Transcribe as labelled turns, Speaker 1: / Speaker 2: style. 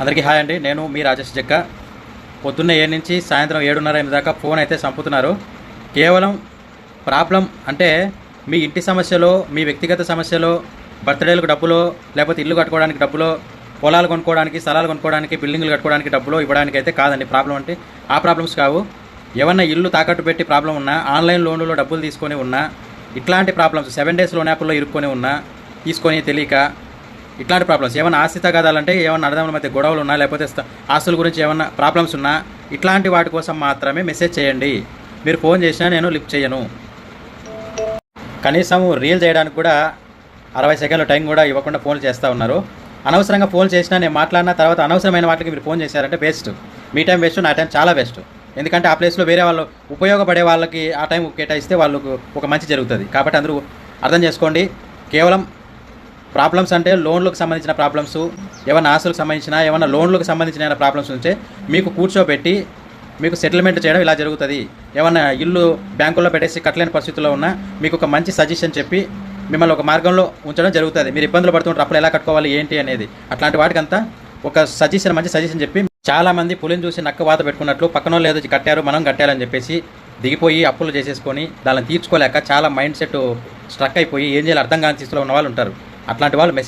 Speaker 1: అందరికీ హాయ్ అండి. నేను మీ రాజేష్ జక్క పొద్దున్న ఏడు నుంచి సాయంత్రం ఏడున్నర ఎనిమిది దాకా ఫోన్ అయితే చంపుతున్నారు. కేవలం ప్రాబ్లం అంటే మీ ఇంటి సమస్యలో మీ వ్యక్తిగత సమస్యలో బర్త్డేలకు డబ్బులో లేకపోతే ఇల్లు కట్టుకోవడానికి డబ్బులో పొలాలు కొనుక్కోవడానికి స్థలాలు కొనుక్కోవడానికి బిల్డింగ్లు కట్టుకోవడానికి డబ్బులో ఇవ్వడానికి అయితే కాదండి ప్రాబ్లం అంటే. ఆ ప్రాబ్లమ్స్ కావు. ఏమన్నా ఇల్లు తాకట్టు పెట్టి ప్రాబ్లం ఉన్నా ఆన్లైన్ లోన్లలో డబ్బులు తీసుకొని ఉన్నా ఇట్లాంటి ప్రాబ్లమ్స్ సెవెన్ డేస్ లోన్ యాప్లో ఇరుక్కొని ఉన్నా తీసుకొని తెలియక ఇట్లాంటి ప్రాబ్లమ్స్ ఏమైనా ఆస్తి తగాదాలంటే ఏమైనా అన్నదమ్ముల మధ్య గొడవలు ఉన్నా లేకపోతే ఆస్తుల గురించి ఏమైనా ప్రాబ్లమ్స్ ఉన్నా ఇట్లాంటి వాటి కోసం మాత్రమే మెసేజ్ చేయండి. మీరు ఫోన్ చేసినా నేను లిఫ్ట్ చేయను. కనీసం రీల్ చేయడానికి కూడా అరవై సెకండ్ల టైం కూడా ఇవ్వకుండా ఫోన్ చేస్తూ ఉన్నారు. అనవసరంగా ఫోన్ చేసినా నేను మాట్లాడిన తర్వాత అనవసరమైన వాటికి మీరు ఫోన్ చేశారంటే వేస్ట్ మీ టైం వేస్ట్ నా టైం చాలా వేస్ట్ ఎందుకంటే ఆ ప్లేస్లో వేరే వాళ్ళు ఉపయోగపడే వాళ్ళకి ఆ టైం కేటాయిస్తే వాళ్ళకు ఒక మంచి జరుగుతుంది. కాబట్టి అందరూ అర్థం చేసుకోండి. కేవలం ప్రాబ్లమ్స్ అంటే లోన్లకు సంబంధించిన ప్రాబ్లమ్స్ ఏమైనా ఆస్తులకు సంబంధించిన ఏమైనా లోన్లకు సంబంధించిన ప్రాబ్లమ్స్ ఉంటే మీకు కూర్చోబెట్టి మీకు సెటిల్మెంట్ చేయడం ఇలా జరుగుతుంది. ఏమైనా ఇల్లు బ్యాంకుల్లో పెట్టేసి కట్టలేని పరిస్థితుల్లో ఉన్నా మీకు ఒక మంచి సజెషన్ చెప్పి మిమ్మల్ని ఒక మార్గంలో ఉంచడం జరుగుతుంది. మీరు ఇబ్బందులు పడుతుంటారు అప్పుడు ఎలా కట్టుకోవాలి ఏంటి అనేది. అట్లాంటి వాటికంతా ఒక సజెషన్ మంచి సజెషన్ చెప్పి చాలా మంది పులిని చూసి నక్క వాత పెట్టుకున్నట్లు పక్కన వాళ్ళు ఏదో కట్టారు మనం కట్టాలని చెప్పేసి దిగిపోయి అప్పులు చేసేసుకొని దాన్ని తీర్చుకోలేక చాలా మైండ్ సెట్ స్ట్రక్ అయిపోయి ఏం చేయాలి అర్థం కాని స్థితిలో ఉన్న వాళ్ళు ఉంటారు. అట్లాంటి వాళ్ళు మెసేజ్